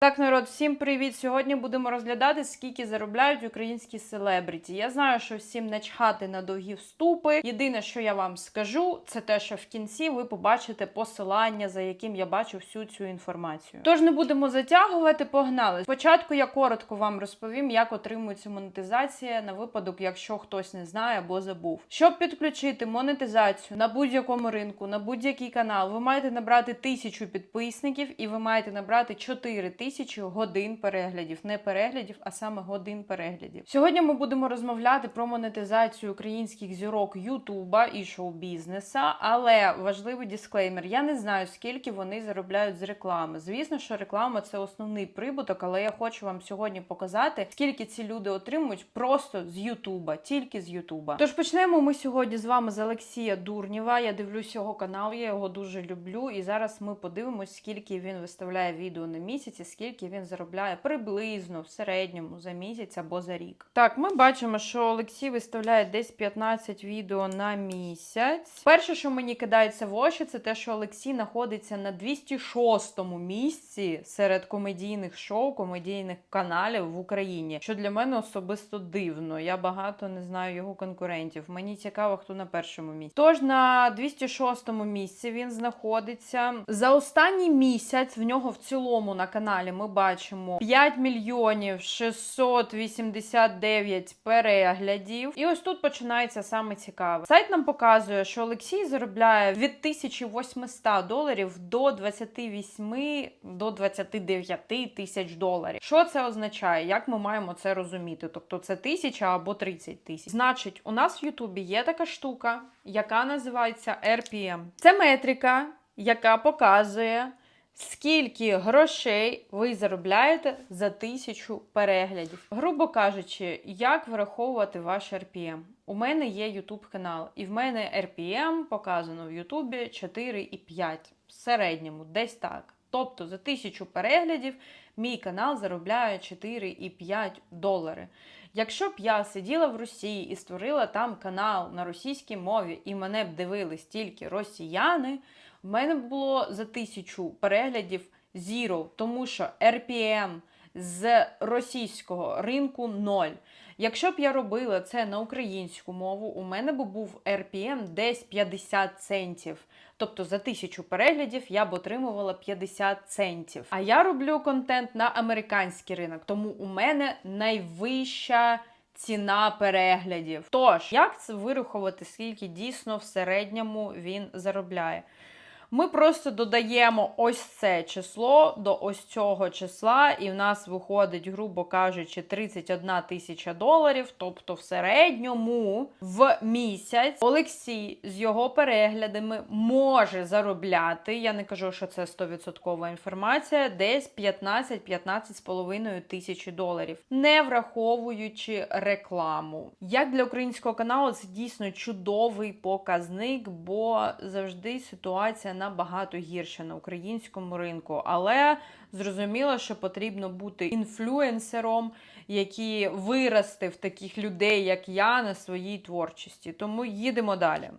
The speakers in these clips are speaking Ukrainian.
Так, народ, всім привіт! Сьогодні будемо розглядати, скільки заробляють українські селебриті. Я знаю, що всім начхати на довгі вступи. Єдине, що я вам скажу, це те, що в кінці ви побачите посилання, за яким я бачу всю цю інформацію. Тож не будемо затягувати, погнали. Спочатку я коротко вам розповім, як отримується монетизація на випадок, якщо хтось не знає або забув. Щоб підключити монетизацію на будь-якому ринку, на будь-який канал, ви маєте набрати тисячу підписників і ви маєте набрати 4 тисячі годин переглядів. Не переглядів, а саме годин переглядів. Сьогодні ми будемо розмовляти про монетизацію українських зірок Ютуба і шоу-бізнеса, але важливий дисклеймер: я не знаю, скільки вони заробляють з реклами. Звісно, що реклама це основний прибуток, але я хочу вам сьогодні показати, скільки ці люди отримують просто з Ютуба, тільки з Ютуба. Тож почнемо ми сьогодні з вами з Олексія Дурнєва. Я дивлюсь його канал, я його дуже люблю. І зараз ми подивимось, скільки він виставляє відео на місяць, скільки він заробляє приблизно в середньому за місяць або за рік. Так, ми бачимо, що Олексій виставляє десь 15 відео на місяць. Перше, що мені кидається в очі, це те, що Олексій знаходиться на 206-му місці серед комедійних шоу, комедійних каналів в Україні, що для мене особисто дивно. Я багато не знаю його конкурентів. Мені цікаво, хто на першому місці. Тож на 206-му місці він знаходиться. За останній місяць в нього в цілому на каналі ми бачимо 5 мільйонів 689 переглядів. І ось тут починається саме цікаве. Сайт нам показує, що Олексій заробляє від 1800 доларів до 28 до 29 тисяч доларів. Що це означає? Як ми маємо це розуміти? Тобто це тисяча або 30 тисяч. Значить, у нас в Ютубі є така штука, яка називається RPM. Це метрика, яка показує. Скільки грошей ви заробляєте за тисячу переглядів? Грубо кажучи, як враховувати ваш RPM? У мене є YouTube канал, і в мене RPM показано в YouTube 4,5 в середньому, десь так. Тобто за тисячу переглядів мій канал заробляє 4,5 долари. Якщо б я сиділа в Росії і створила там канал на російській мові, і мене б дивились тільки росіяни, в мене б було за тисячу переглядів zero, тому що RPM з російського ринку 0. Якщо б я робила це на українську мову, у мене б був RPM десь 50 центів. Тобто за тисячу переглядів я б отримувала 50 центів. А я роблю контент на американський ринок, тому у мене найвища. Ціна переглядів. Тож, як це вирахувати, скільки дійсно в середньому він заробляє? Ми просто додаємо ось це число до ось цього числа, і в нас виходить, грубо кажучи, 31 тисяча доларів. Тобто, в середньому в місяць Олексій з його переглядами може заробляти. Я не кажу, що це 100% інформація, десь 15-15,5 тисячі доларів, не враховуючи рекламу. Як для українського каналу, це дійсно чудовий показник, бо завжди ситуація набагато гірше на українському ринку. Але зрозуміло, що потрібно бути інфлюенсером, який виростив таких людей, як я, на своїй творчості. Тому їдемо далі.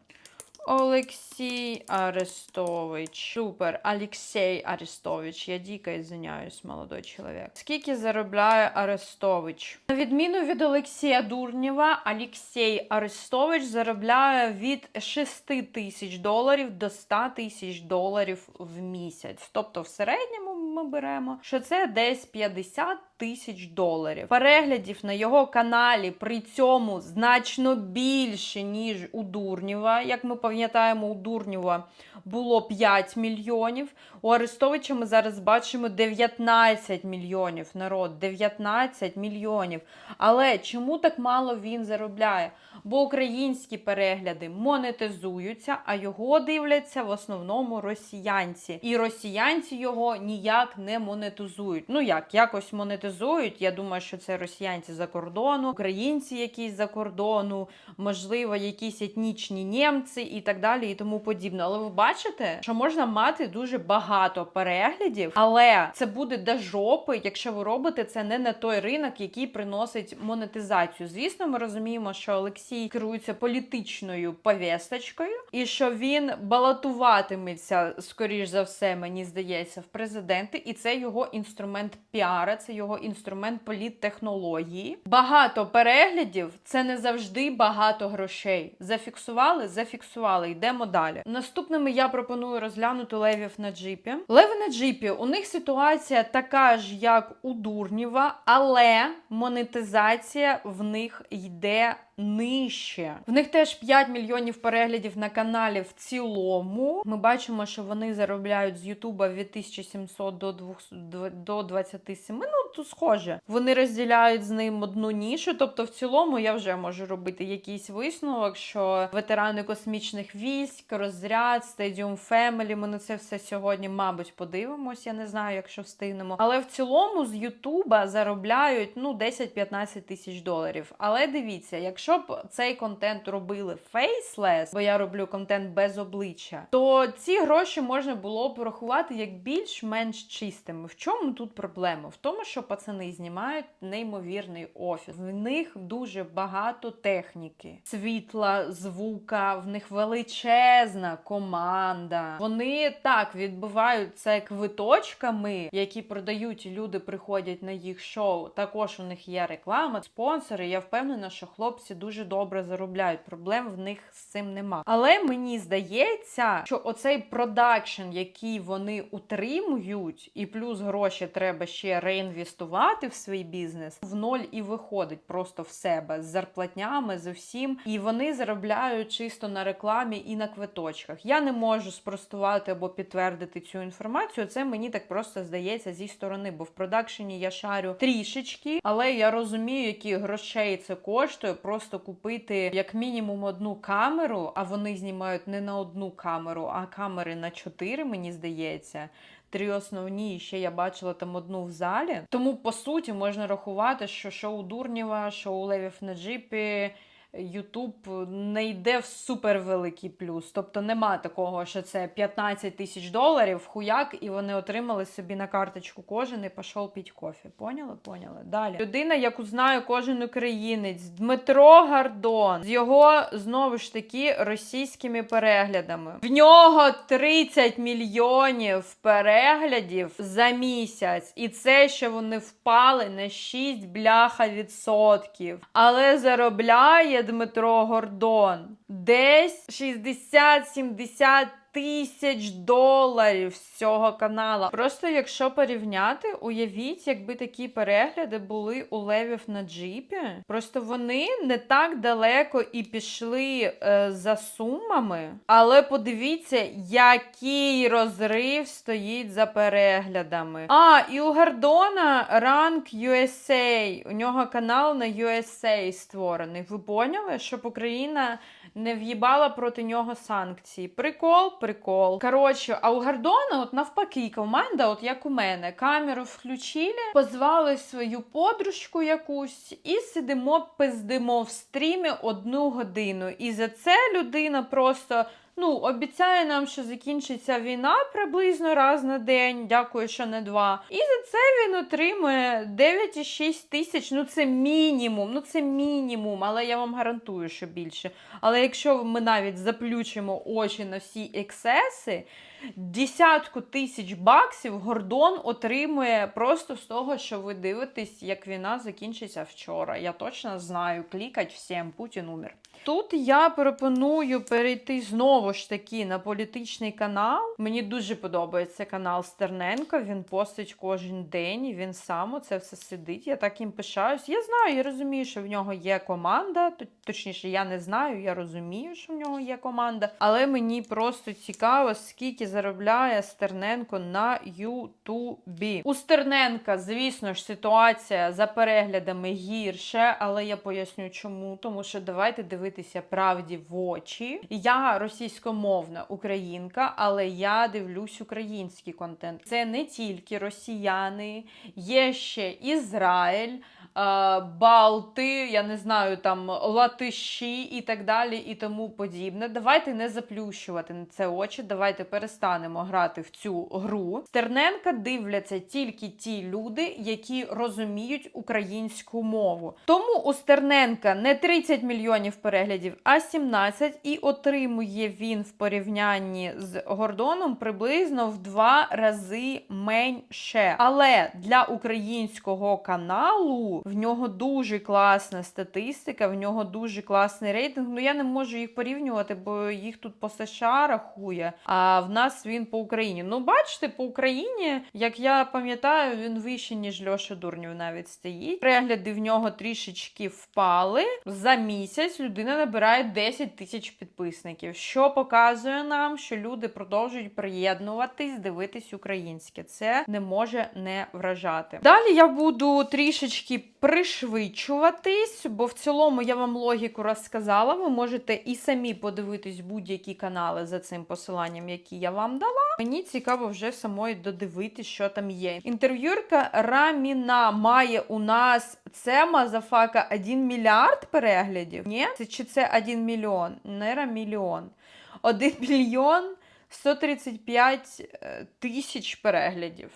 Олексій Арестович. Супер. Олексій Арестович. Я дико извиняюсь, молодой чоловік. Скільки заробляє Арестович? На відміну від Олексія Дурнєва, Олексій Арестович заробляє від 6 тисяч доларів до 100 тисяч доларів в місяць. Тобто, в середньому ми беремо, що це десь 50 тисяч доларів. Переглядів на його каналі при цьому значно більше, ніж у Дурнєва. Як ми пам'ятаємо, у Дурнєва було 5 мільйонів. У Арестовича ми зараз бачимо 19 мільйонів народ, 19 мільйонів. Але чому так мало він заробляє? Бо українські перегляди монетизуються, а його дивляться в основному росіянці. І росіянці його ніяк не монетизують. Ну як, якось монетизують монетизують. Я думаю, що це росіянці за кордону, українці якісь за кордону, можливо, якісь етнічні німці і так далі, і тому подібне. Але ви бачите, що можна мати дуже багато переглядів, але це буде до жопи, якщо ви робите це не на той ринок, який приносить монетизацію. Звісно, ми розуміємо, що Олексій керується політичною повісточкою, і що він балотуватиметься, скоріш за все, мені здається, в президенти, і це його інструмент піара, це його інструмент політтехнології. Багато переглядів це не завжди багато грошей. Зафіксували, зафіксували. Йдемо далі. Наступними я пропоную розглянути левів на джипі. Леви на джипі. У них ситуація така ж, як у Дурнєва, але монетизація в них йде. Нижче в них теж 5 мільйонів переглядів на каналі в цілому. Ми бачимо, що вони заробляють з Ютуба від 1700 до 200, до 27. Ну то схоже. Вони розділяють з ним одну нішу. Тобто, в цілому я вже можу робити якийсь висновок, що ветерани космічних військ, розряд, Stadium Family, Ми на це все сьогодні, мабуть, подивимось. Я не знаю, якщо встигнемо. Але в цілому з Ютуба заробляють ну 10-15 тисяч доларів. Але дивіться, якщо б цей контент робили фейслес, бо я роблю контент без обличчя, то ці гроші можна було б порахувати як більш-менш чистими. В чому тут проблема? В тому, що пацани знімають неймовірний офіс. В них дуже багато техніки, світла, звука, в них величезна команда. Вони так відбивають це квиточками, які продають, люди приходять на їх шоу. Також у них є реклама, спонсори. Я впевнена, що хлопці дуже добре заробляють. Проблем в них з цим нема. Але мені здається, що оцей продакшн, який вони утримують, і плюс гроші треба ще реінвестувати в свій бізнес, в ноль і виходить просто в себе з зарплатнями, з усім. І вони заробляють чисто на рекламі і на квиточках. Я не можу спростувати або підтвердити цю інформацію. Це мені так просто здається зі сторони, бо в продакшені я шарю трішечки, але я розумію, які грошей це коштує. Просто купити як мінімум одну камеру, а вони знімають не на одну камеру, а камери на чотири, мені здається. Три основні, і ще я бачила там одну в залі. Тому по суті можна рахувати, що шоу Дурнєва, шоу Левів на джипі. Ютуб не йде в супервеликий плюс. Тобто нема такого, що це 15 тисяч доларів, хуяк, і вони отримали собі на карточку кожен і пішов піть кофі. Поняли? Поняли? Далі. Людина, яку знає кожен українець, Дмитро Гардон, з його знову ж таки російськими переглядами. В нього 30 мільйонів переглядів за місяць. І це ще вони впали на 6 бляха відсотків. Але заробляє Дмитро Гордон. Десь 60-70 тисяч доларів з цього канала. Просто якщо порівняти, уявіть, якби такі перегляди були у левів на джипі. Просто вони не так далеко і пішли е, за сумами. Але подивіться, який розрив стоїть за переглядами. А, і у Гордона ранг USA. У нього канал на USA створений. Ви поняли, щоб Україна не в'їбала проти нього санкції. Прикол, прикол. Коротше, а у Гордона, от навпаки, команда, от як у мене, камеру включили, позвали свою подружку якусь і сидимо, пиздимо в стрімі одну годину. І за це людина просто. Ну, обіцяє нам, що закінчиться війна приблизно раз на день. Дякую, що не два. І за це він отримує 9,6 тисяч. Ну, це мінімум. Ну, це мінімум, але я вам гарантую, що більше. Але якщо ми навіть заплющимо очі на всі ексеси, десятку тисяч баксів Гордон отримує просто з того, що ви дивитесь, як війна закінчиться вчора. Я точно знаю, клікать всім, Путін умер. Тут я пропоную перейти знову ж таки на політичний канал. Мені дуже подобається канал Стерненко. Він постить кожен день, і він сам це все сидить. Я так їм пишаюсь. Я знаю, я розумію, що в нього є команда. Точніше, я не знаю, я розумію, що в нього є команда. Але мені просто цікаво, скільки заробляє Стерненко на Ютубі. У Стерненка, звісно ж, ситуація за переглядами гірше, але я поясню чому. Тому що давайте дивитися правді в очі. Я російськомовна українка, але я дивлюсь український контент. Це не тільки росіяни, є ще Ізраїль. Е, Балти, я не знаю, там латиші і так далі, і тому подібне. Давайте не заплющувати на це очі. Давайте перестанемо грати в цю гру. Стерненка дивляться тільки ті люди, які розуміють українську мову. Тому у Стерненка не 30 мільйонів переглядів, а 17, і отримує він в порівнянні з Гордоном приблизно в два рази менше. Але для українського каналу в нього дуже класна статистика, в нього дуже класний рейтинг. Ну я не можу їх порівнювати, бо їх тут по США рахує, а в нас він по Україні. Ну, бачите, по Україні, як я пам'ятаю, він вищий, ніж Льоша Дурнів навіть стоїть. Перегляди в нього трішечки впали. За місяць людина набирає 10 тисяч підписників, що показує нам, що люди продовжують приєднуватись, дивитись українське. Це не може не вражати. Далі я буду трішечки пришвидшуватись, бо в цілому я вам логіку розказала. Ви можете і самі подивитись будь-які канали за цим посиланням, які я вам дала. Мені цікаво вже самої додивитись, що там є. Інтерв'юрка Раміна має у нас це мазафака 1 мільярд переглядів. Ні? Це чи це 1 мільйон? Не мільйон. 1 мільйон 135 е, тисяч переглядів.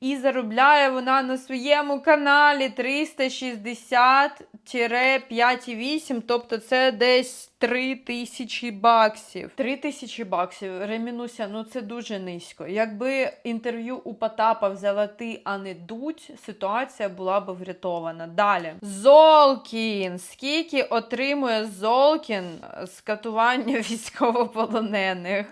І заробляє вона на своєму каналі 360-5,8, тобто це десь 3 тисячі баксів. 3 тисячі баксів. Ремінуся, ну це дуже низько. Якби інтерв'ю у Потапа взяла ти, а не дуть, ситуація була б врятована. Далі. Золкін. Скільки отримує Золкін з катування військовополонених?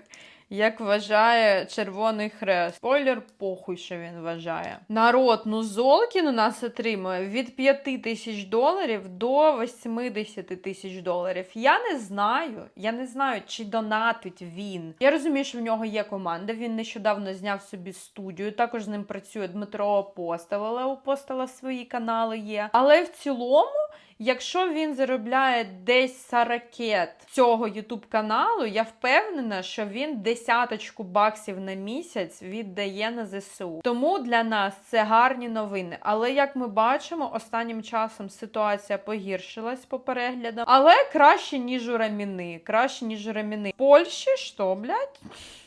Як вважає Червоний Хрест. Спойлер, похуй, що він вважає. Народ, ну Золкін у нас отримує від 5 тисяч доларів до 80 тисяч доларів. Я не знаю, я не знаю, чи донатить він. Я розумію, що в нього є команда. Він нещодавно зняв собі студію. Також з ним працює Дмитро Апостол, але у Апостола свої канали є. Але в цілому. Якщо він заробляє десь 40 цього ютуб каналу, я впевнена, що він десяточку баксів на місяць віддає на ЗСУ. Тому для нас це гарні новини. Але як ми бачимо, останнім часом ситуація погіршилась по переглядам. Але краще, ніж у Раміни. Краще, ніж у Раміни. В Польщі що, блядь?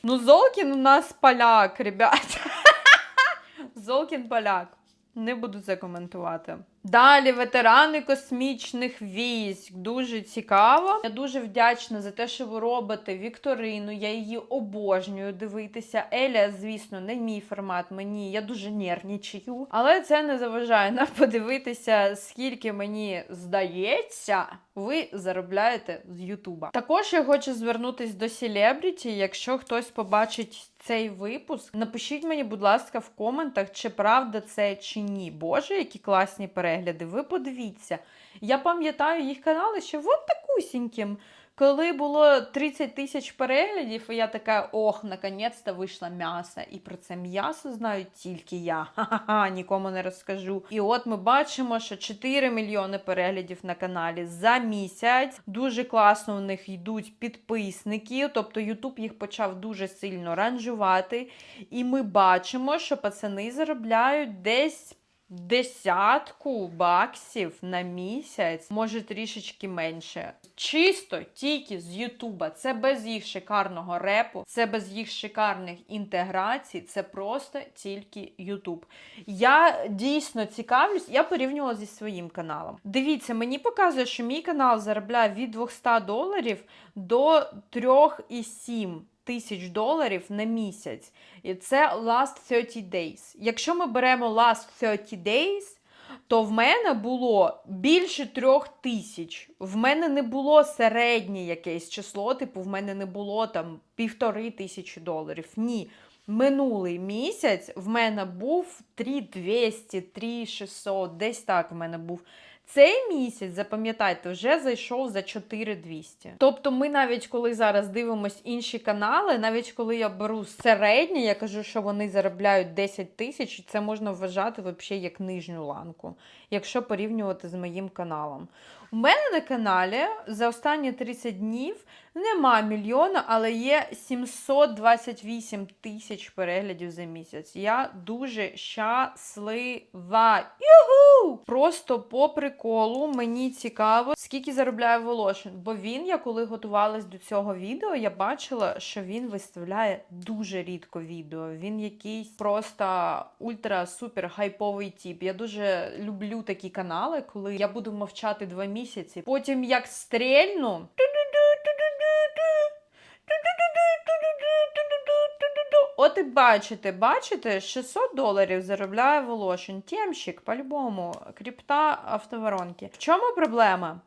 Ну, Золкін у нас поляк, ребят. Золкін поляк. Не буду це коментувати. Далі ветерани космічних військ. Дуже цікаво. Я дуже вдячна за те, що ви робите Вікторину. Я її обожнюю дивитися. Еля, звісно, не мій формат. Мені я дуже нервничаю. Але це не заважає нам подивитися, скільки мені здається, ви заробляєте з Ютуба. Також я хочу звернутись до селебріті. Якщо хтось побачить цей випуск, напишіть мені, будь ласка, в коментах, чи правда це чи ні. Боже, які класні перегляди. Ви подивіться. Я пам'ятаю їх канали ще от такусіньким. Коли було 30 тисяч переглядів, і я така, ох, наконець-то вийшло м'ясо. І про це м'ясо знаю тільки я. Ха-ха-ха, нікому не розкажу. І от ми бачимо, що 4 мільйони переглядів на каналі за місяць. Дуже класно у них йдуть підписники, тобто Ютуб їх почав дуже сильно ранжувати. І ми бачимо, що пацани заробляють десь. Десятку баксів на місяць, може трішечки менше. Чисто тільки з Ютуба. Це без їх шикарного репу, це без їх шикарних інтеграцій, це просто тільки Ютуб. Я дійсно цікавлюсь, я порівнювала зі своїм каналом. Дивіться, мені показує, що мій канал заробляє від 200 доларів до 3,7 тисяч доларів на місяць. І це last 30 days. Якщо ми беремо last 30 days, то в мене було більше трьох тисяч. В мене не було середнє якесь число, типу, в мене не було там півтори тисячі доларів. Ні. Минулий місяць в мене був 3200, 3600, десь так в мене був Цей місяць, запам'ятайте, вже зайшов за 4200. Тобто, ми навіть коли зараз дивимось інші канали, навіть коли я беру середнє, я кажу, що вони заробляють 10 тисяч, це можна вважати взагалі як нижню ланку, якщо порівнювати з моїм каналом. У мене на каналі за останні 30 днів нема мільйона, але є 728 тисяч переглядів за місяць. Я дуже щаслива. Югу! Просто по приколу мені цікаво, скільки заробляє Волошин. Бо він, я коли готувалась до цього відео, я бачила, що він виставляє дуже рідко відео. Він якийсь просто ультра-супер хайповий тип. Я дуже люблю такі канали, коли я буду мовчати два місяці. Потім як стрельну. От і бачите, бачите, 600 доларів заробляє Волошин. Тємщик, по-любому, кріпта автоворонки. В чому проблема?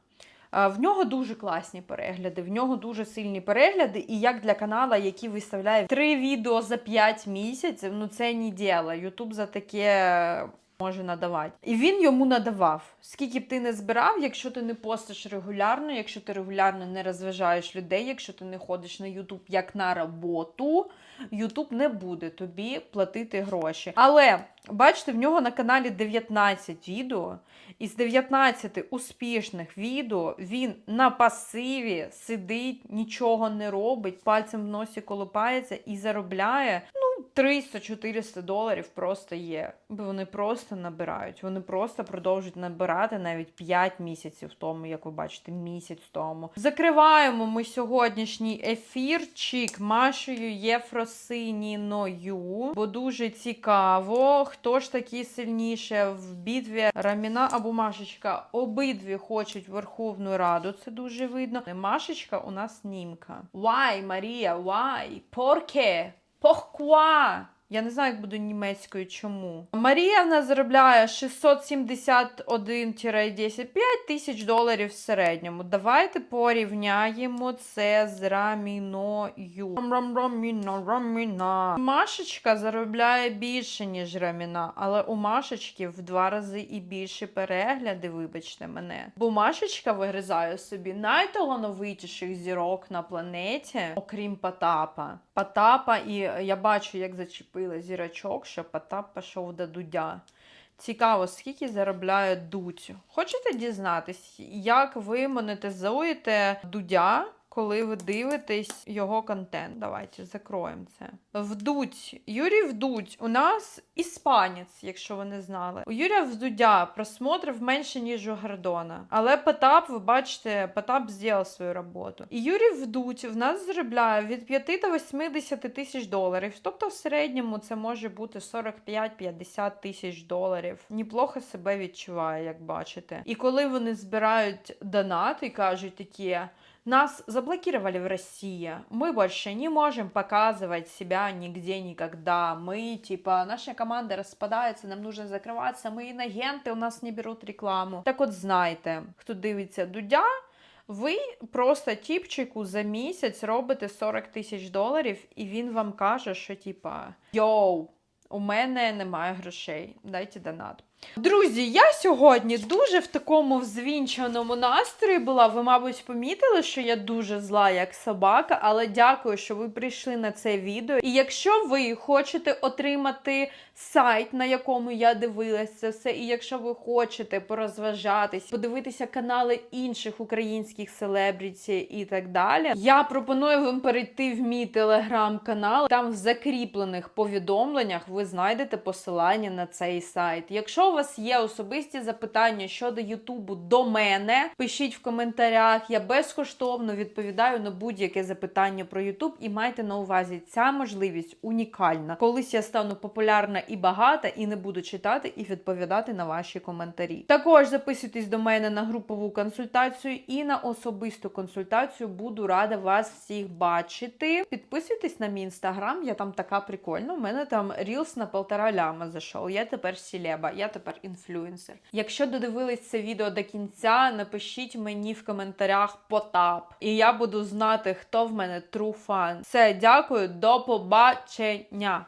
В нього дуже класні перегляди, в нього дуже сильні перегляди, і як для канала, який виставляє три відео за 5 місяців, ну це не діло. Ютуб за таке може надавати. І він йому надавав. Скільки б ти не збирав, якщо ти не постиш регулярно, якщо ти регулярно не розважаєш людей, якщо ти не ходиш на Ютуб як на роботу, Ютуб не буде тобі платити гроші. Але бачите, в нього на каналі 19 відео. Із 19 успішних відео він на пасиві сидить, нічого не робить, пальцем в носі колупається і заробляє ну 300-400 доларів просто є. Вони просто набирають. Вони просто продовжують набирати навіть 5 місяців тому, як ви бачите, місяць тому. Закриваємо ми сьогоднішній ефірчик Машею Єфросиніною, бо дуже цікаво, хто ж такий сильніше в битві Раміна або Машечка. Обидві хочуть Верховну Раду. Це дуже видно. Машечка у нас німка. Why, Марія? Why? Porqué? Pourquoi? Я не знаю, як буду німецькою чому. Марія в нас заробляє 671-10 5 тисяч доларів в середньому. Давайте порівняємо це з раміною. Раміна, раміна. Машечка заробляє більше, ніж раміна, але у Машечки в два рази і більше перегляди, вибачте мене. Бо Машечка вигризає собі найталановитіших зірок на планеті, окрім Потапа. Потапа, і я бачу, як зачепила зірочок, що Потап пішов до Дудя. Цікаво, скільки заробляє Дудь. Хочете дізнатись, як ви монетизуєте Дудя, коли ви дивитесь його контент? Давайте закроємо це. Вдуть. Юрій Вдуть. У нас іспанець, якщо ви не знали. У Юрія Вдудя просмотрів менше, ніж у Гордона. Але Потап, ви бачите, Потап зробив свою роботу. І Юрій Вдуть в нас заробляє від 5 до 80 тисяч доларів. Тобто в середньому це може бути 45-50 тисяч доларів. Неплохо себе відчуває, як бачите. І коли вони збирають донати і кажуть такі. Нас заблокировали в России. Мы больше не можем показывать себя нигде никогда. Мы, типа, наша команда распадается, нам нужно закрываться. Мы инагенты, у нас не берут рекламу. Так от знайте, хто дивиться Дудя, ви просто тіпчику за місяць робите 40 тисяч доларів, і він вам каже, що типа йоу, у мене немає грошей. Дайте донат. Друзі, я сьогодні дуже в такому взвінченому настрої була. Ви, мабуть, помітили, що я дуже зла як собака, але дякую, що ви прийшли на це відео. І якщо ви хочете отримати сайт, на якому я дивилась це все, і якщо ви хочете порозважатись, подивитися канали інших українських селебріті і так далі, я пропоную вам перейти в мій телеграм-канал. Там в закріплених повідомленнях ви знайдете посилання на цей сайт. Якщо у вас є особисті запитання щодо Ютубу до мене, пишіть в коментарях. Я безкоштовно відповідаю на будь-яке запитання про Ютуб і майте на увазі, ця можливість унікальна. Колись я стану популярна і багата, і не буду читати і відповідати на ваші коментарі. Також записуйтесь до мене на групову консультацію і на особисту консультацію. Буду рада вас всіх бачити. Підписуйтесь на мій інстаграм, я там така прикольна. У мене там рілс на полтора ляма зайшов. Я тепер сілеба, я тепер інфлюенсер. Якщо додивились це відео до кінця, напишіть мені в коментарях потап. І я буду знати, хто в мене true fan. Все, дякую, до побачення.